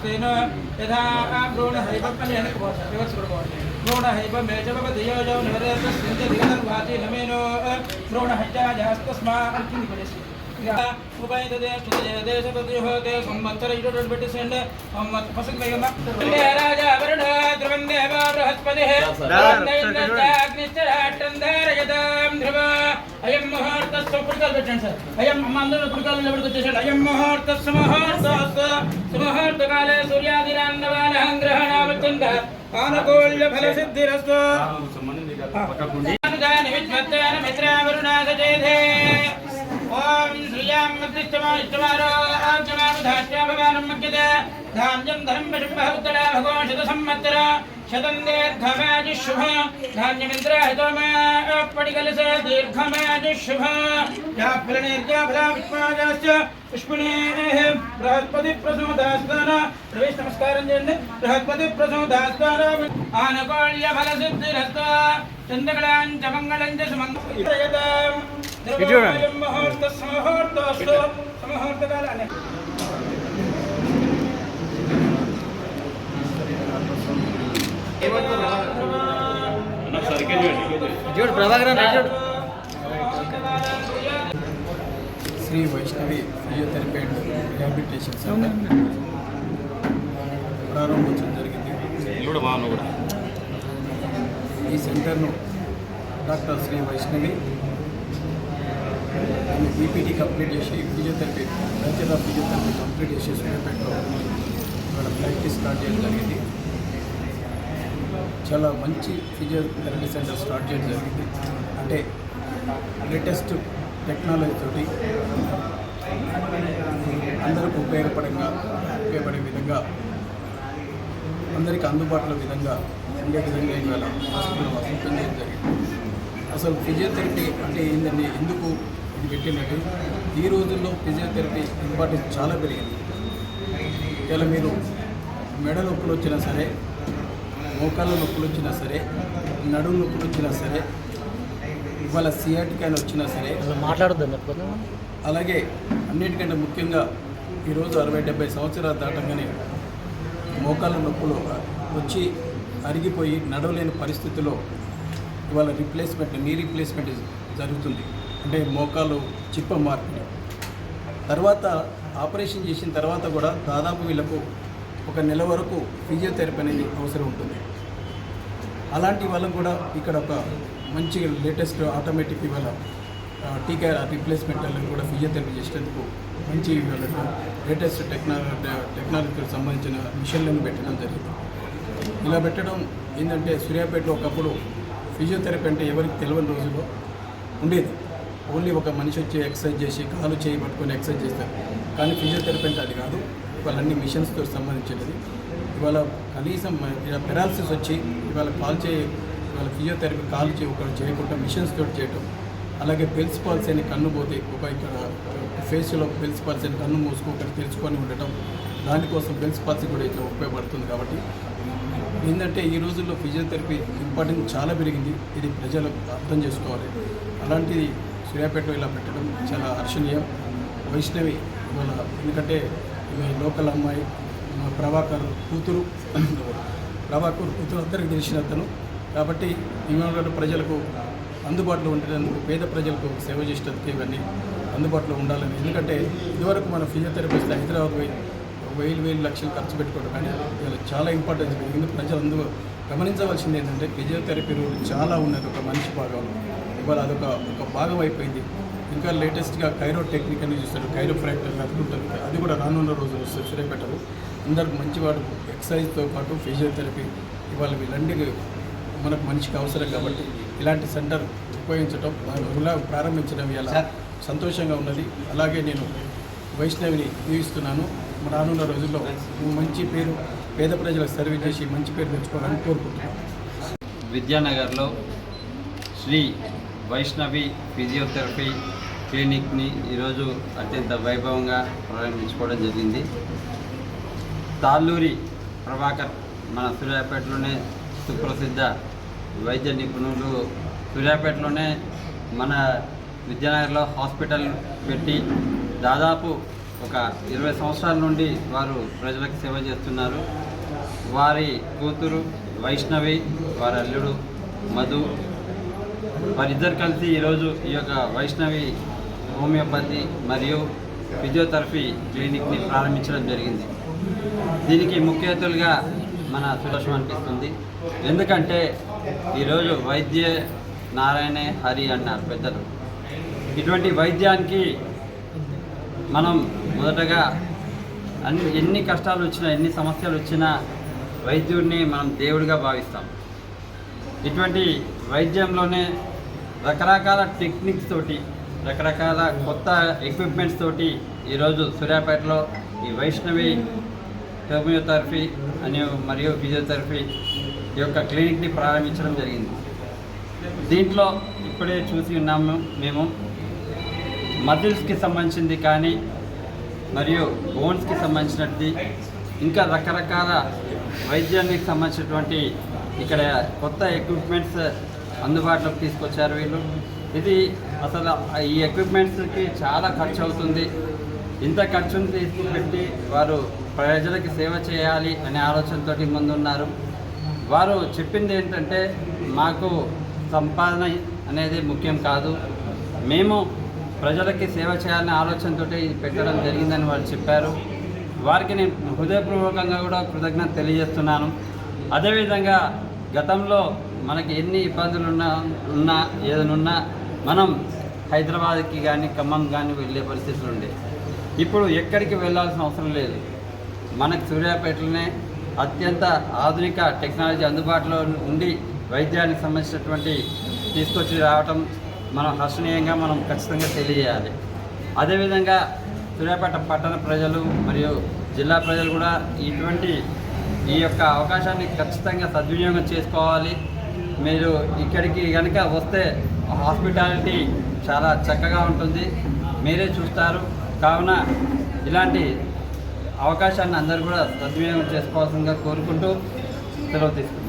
స్వేన యథా అని వెనకపోవచ్చు రివర్స్ కూడా పోవాలి భ్రూణహైవం మేజవధియోజో నివరేతస్మించ దిగనర్వాచి నమేనో భ్రూణహత్యాజాస్తస్మా కింది పడేసి అయం ముహూర్తస్సు పుడకలు పెట్టండి సార్ అయం అందరూ పుడకలు ఎవరికి వచ్చేసాడు అయం ముహూర్త సుముహూర్త సుముహూర్తకాలే సూర్యాదిరాన్నవానహం గ్రహణావత్యంత ఆనుకూల్య ఫల సిద్ధిరస్తు అనుదాని విద్మత్తేన మిత్రావరుణాసచేధే. ఓం శ్రియాం మృత్యుమాయిష్టమారో ఆర్చమానుధాస్యా భవానం మగ్యతే ధాన్యం ధనం విషంభవత్తడా భగోషత సంవత్సర. शतन्देर्घमाजिशुभ धान्यमिन्द्राहितोमापटिकलसे दीर्घमाजिशुभ या फलनिर्जाफलाविष्मादाश्च पुष्पणेः बृहस्पति प्रसूदास्तान प्रवेश नमस्कारं चेन्न बृहस्पति प्रसूदास्तान आनकोल्यफलसिद्धिरस्ता चन्द्रकलाञ्च मङ्गलञ्च सुमङ्गलयतां मुहूर्तस्मुहूर्तोऽस्तु मुहूर्तकालानि చూడు ప్రభాకరన్ చూడు Shri Vaishnavi physiotherapy and rehabilitation centre. ప్రారంభించడం జరిగింది. ఈ సెంటర్ను doctor Shri Vaishnavi BPT complete చేసి physiotherapy bachelor of physiotherapy complete చేసి సూర్యాపేటలో ఇక్కడ ప్రాక్టీస్ స్టార్ట్ చేయడం జరిగింది. చాలా మంచి ఫిజియోథెరపీ సెంటర్ స్టార్ట్ చేయడం జరిగింది. అంటే లేటెస్ట్ టెక్నాలజీ తోటి అందరికి ఉపయోగపడంగా ఉపయోగపడే విధంగా అందరికీ అందుబాటులో విధంగా ఉండే విధంగా ఇవాళ హాస్పిటల్ ఓపెన్ చేయడం జరిగింది. అసలు ఫిజియోథెరపీ అంటే ఏంటండి ఎందుకు ఇది పెట్టినట్టు? ఈ రోజుల్లో ఫిజియోథెరపీ ఇంపార్టెన్స్ చాలా పెరిగింది. ఇలా మీరు మెడ నొప్పులు వచ్చినా సరే మోకాళ్ళ నొప్పులు వచ్చినా సరే నడుము నొప్పులు వచ్చినా సరే ఇవాళ సియాటికాన్ వచ్చినా సరే మాట్లాడద్దు అలాగే అన్నిటికంటే ముఖ్యంగా ఈరోజు అరవై డెబ్బై సంవత్సరాలు దాటంగానే మోకాళ్ళ నొప్పులు వచ్చి అరిగిపోయి నడవలేని పరిస్థితిలో ఇవాళ రీప్లేస్మెంట్ నీ రీప్లేస్మెంట్ జరుగుతుంది. అంటే మోకాలు చిప్ప మార్పిడి. తర్వాత ఆపరేషన్ చేసిన తర్వాత కూడా దాదాపు వీళ్ళకు ఒక నెల వరకు ఫిజియోథెరపీ అనేది అవసరం ఉంటుంది. అలాంటి వాళ్ళకు కూడా ఇక్కడ ఒక మంచి లేటెస్ట్ ఆటోమేటిక్ ఇవాళ టీకా రీప్లేస్మెంట్ కూడా ఫిజియోథెరపీ చేసేందుకు మంచి వాళ్ళకు లేటెస్ట్ టెక్నాలజీ టెక్నాలజీకి సంబంధించిన మిషన్లను పెట్టడం జరిగింది. ఇలా పెట్టడం ఏంటంటే సూర్యాపేటలో ఒకప్పుడు ఫిజియోథెరపీ అంటే ఎవరికి తెలియని రోజుల్లో ఉండేది. ఓన్లీ ఒక మనిషి వచ్చి ఎక్సర్సైజ్ చేసి కాలు చేయి పట్టుకొని ఎక్సర్సైజ్ చేస్తారు. కానీ ఫిజియోథెరపీ అంటే అది కాదు. ఇవాళ అన్ని మిషన్స్తో సంబంధించినది. ఇవాళ కనీసం ఇలా పెరాలసిస్ వచ్చి ఇవాళ కాల్ చేయి ఇవాళ ఫిజియోథెరపీ కాల్ చేయి ఒకరు చేయకుండా మిషన్స్ తోటి చేయటం. అలాగే పెల్స్ పాల్స్ అని కన్ను పోతే ఒక ఇక్కడ ఫేస్లో పెల్స్ పాల్స్ అని కన్ను మూసుకో తెలుసుకొని ఉండటం. దానికోసం పెల్స్ పాల్స్ కూడా ఇట్లా ఉపయోగపడుతుంది కాబట్టి ఏంటంటే ఈ రోజుల్లో ఫిజియోథెరపీ ఇంపార్టెన్స్ చాలా పెరిగింది. ఇది ప్రజలు అర్థం చేసుకోవాలి. అలాంటిది సూర్యాపేటలో ఇలా పెట్టడం చాలా హర్షణీయం. వైష్ణవి ఇవాళ ఎందుకంటే ఇక లోకల్ అమ్మాయి మా ప్రభాకర్ కూతురు ప్రభాకర్ కూతురు అందరికీ తెలిసిన అతను. కాబట్టి ఈమె ప్రజలకు అందుబాటులో ఉండేందుకు పేద ప్రజలకు సేవ చేసేటందుకు ఇవన్నీ అందుబాటులో ఉండాలని. ఎందుకంటే ఇదివరకు మన ఫిజియోథెరపిస్ట్ హైదరాబాద్ పోయి వేలు వేలు లక్షలు ఖర్చు పెట్టుకోవడం కానీ చాలా ఇంపార్టెన్స్ ఎందుకు ప్రజలు అందు గమనించవలసింది ఏంటంటే ఫిజియోథెరపీ చాలా ఉన్నది ఒక మనిషి భాగం ఇవాళ అదొక ఒక భాగం అయిపోయింది. ఇంకా లేటెస్ట్గా కైరో టెక్నిక్ అని చూస్తారు. కైరో ఫ్రాక్టర్ అనుకుంటారు అది కూడా రానున్న రోజులు వస్తుంది సూర్యాపేటలో అందరికి మంచివాడు ఎక్సర్సైజ్తో పాటు ఫిజియోథెరపీ ఇవాళ వీళ్ళందరికీ మనకు మనిషికి అవసరం కాబట్టి ఇలాంటి సెంటర్ ఉపయోగించడం ఇలా ప్రారంభించడం ఇలా సంతోషంగా ఉన్నది. అలాగే నేను వైష్ణవిని దీవిస్తున్నాను రానున్న రోజుల్లో మంచి పేరు పేద ప్రజలకు సర్వీస్ చేసి మంచి పేరు తెచ్చుకోవాలని కోరుకుంటున్నాను. విద్యానగర్లో శ్రీ వైష్ణవి ఫిజియోథెరపీ క్లినిక్ని ఈరోజు అత్యంత వైభవంగా ప్రారంభించుకోవడం జరిగింది. తాళ్ళూరి ప్రభాకర్ మన సూర్యాపేటలోనే సుప్రసిద్ధ వైద్య నిపుణులు. సూర్యాపేటలోనే మన విద్యానగర్లో హాస్పిటల్ పెట్టి దాదాపు ఒక ఇరవై సంవత్సరాల నుండి వారు ప్రజలకు సేవ చేస్తున్నారు. వారి కూతురు వైష్ణవి వారి అల్లుడు మధు వారిద్దరు కలిసి ఈరోజు ఈ యొక్క వైష్ణవి హోమియోపతి మరియు ఫిజియోథెరపీ క్లినిక్ని ప్రారంభించడం జరిగింది. దీనికి ముఖ్య అతిథులుగా మన సులక్షం అనిపిస్తుంది. ఎందుకంటే ఈరోజు వైద్య నారాయణే హరి అన్నారు పెద్దలు. ఇటువంటి వైద్యానికి మనం మొదటగా అన్ని ఎన్ని కష్టాలు వచ్చినా ఎన్ని సమస్యలు వచ్చినా వైద్యుడిని మనం దేవుడిగా భావిస్తాం. ఇటువంటి వైద్యంలోనే రకరకాల టెక్నిక్స్ తోటి రకరకాల కొత్త ఎక్విప్మెంట్స్ తోటి ఈరోజు సూర్యాపేటలో ఈ వైష్ణవి హోమియోథెరపీ అని మరియు ఫిజియోథెరపీ ఈ యొక్క క్లినిక్ని ప్రారంభించడం జరిగింది. దీంట్లో ఇప్పుడే చూసి ఉన్నాము మేము. మజిల్స్కి సంబంధించింది కానీ మరియు బోన్స్కి సంబంధించినది ఇంకా రకరకాల వైద్యానికి సంబంధించినటువంటి ఇక్కడ కొత్త ఎక్విప్మెంట్స్ అందుబాటులోకి తీసుకొచ్చారు వీళ్ళు. ఇది అసలు ఈ ఎక్విప్మెంట్స్కి చాలా ఖర్చు అవుతుంది. ఇంత ఖర్చును తీసుకుపెట్టి వారు ప్రజలకి సేవ చేయాలి అనే ఆలోచనతోటి ముందున్నారు. వారు చెప్పింది ఏంటంటే మాకు సంపాదన అనేది ముఖ్యం కాదు. మేము ప్రజలకి సేవ చేయాలనే ఆలోచనతో ఇది పెట్టడం జరిగిందని వారు చెప్పారు. వారికి నేను హృదయపూర్వకంగా కూడా కృతజ్ఞత తెలియజేస్తున్నాను. అదేవిధంగా గతంలో మనకి ఎన్ని ఇబ్బందులు ఉన్నా ఉన్నా ఏదైనా ఉన్నా మనం హైదరాబాద్కి కానీ ఖమ్మం కానీ వెళ్ళే పరిస్థితులు ఉండే ఇప్పుడు ఎక్కడికి వెళ్ళాల్సిన అవసరం లేదు. మనకు సూర్యాపేటలోనే అత్యంత ఆధునిక టెక్నాలజీ అందుబాటులో ఉండి వైద్యానికి సంబంధించినటువంటి తీసుకొచ్చి రావటం మనం హర్షణీయంగా మనం ఖచ్చితంగా తెలియజేయాలి. అదేవిధంగా సూర్యాపేట పట్టణ ప్రజలు మరియు జిల్లా ప్రజలు కూడా ఇటువంటి ఈ యొక్క అవకాశాన్ని ఖచ్చితంగా సద్వినియోగం చేసుకోవాలి. మీరు ఇక్కడికి కనుక వస్తే హాస్పిటాలిటీ చాలా చక్కగా ఉంటుంది. మీరే చూస్తారు. కావున ఇలాంటి అవకాశాన్ని అందరూ కూడా సద్వినియోగం చేసుకోవాల్సిందిగా కోరుకుంటూ సెలవు తీసుకుంటారు